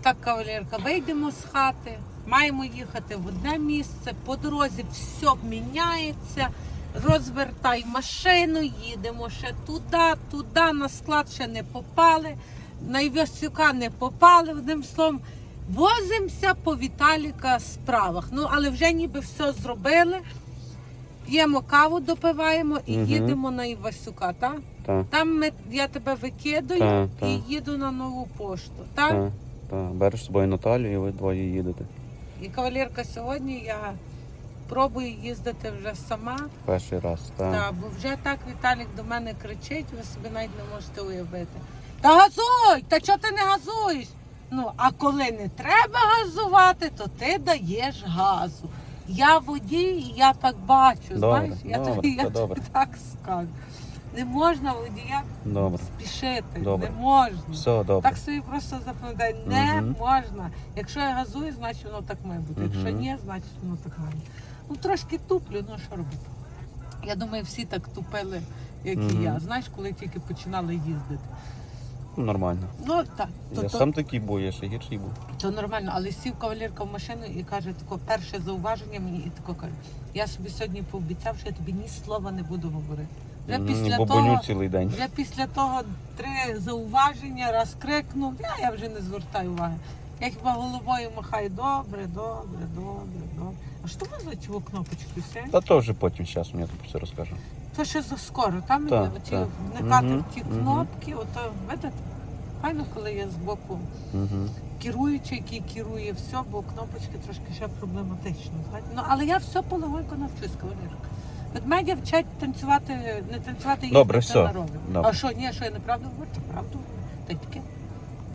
Отак, кавалерка, вийдемо з хати, маємо їхати в одне місце, по дорозі все міняється. Розвертай машину, їдемо ще туди, туди, на склад ще не попали, на Івасюка не попали, одним словом. Возимося по Віталіка справах. Ну, але вже ніби все зробили. П'ємо каву, допиваємо і Мгм. їдемо на Івасюка, так? Так, Там ми, я тебе викидаю Так, і їду на нову пошту. Так? так, так. Береш з собою Наталію і ви двоє їдете. І кавалерка сьогодні я пробую їздити вже сама. Перший раз. Так. Та, бо вже так Віталік до мене кричить, ви собі навіть не можете уявити. Та газуй! Та чого ти не газуєш? Ну, а коли не треба газувати, то ти даєш газу. Я водій, і я так бачу. Добре, знаєш, я добре, тобі, я це добре. так скажу. Не можна водія Добре. спішити, Добре. не можна. Все, добре. Так собі просто запам'ятай, не Мгм. можна. Якщо я газую, значить воно так має бути. Якщо Мгм. ні, значить воно так має бути. Ну трошки туплю, ну що робити. Я думаю, всі так тупили, як і Мгм. я. Знаєш, коли тільки починали їздити. Ну, Нормально. Ну так, то, Я то, сам такий був, я ще гірший був. то нормально, але сів кавалерка в машину і каже, тако перше зауваження мені і тако каже, я собі сьогодні пообіцяв, що я тобі ні слова не буду говорити. Вже М, після того. цілий день. Вже після того три зауваження, раз крикнув, я, я вже не звертаю уваги. Я хіба головою махаю, добре, добре, добре, добре. А що ви за чого кнопочку все? Та то вже потім з часом я тобі все розкажу. То ще скоро, там Так, оті так. вникати Мгм, в ті мгм. кнопки, ото видите? Файно, коли є збоку Угу. керуючий, який керує все, бо кнопочки трошки ще проблематично. знаєте. Ну, але я все полегонько навчусь, кавалерка. Ведмедя вчать танцювати, не танцювати, їздити Добре, все. на. Добре. А що, ні, що я неправду говорю, це правду говорю. Та й таке.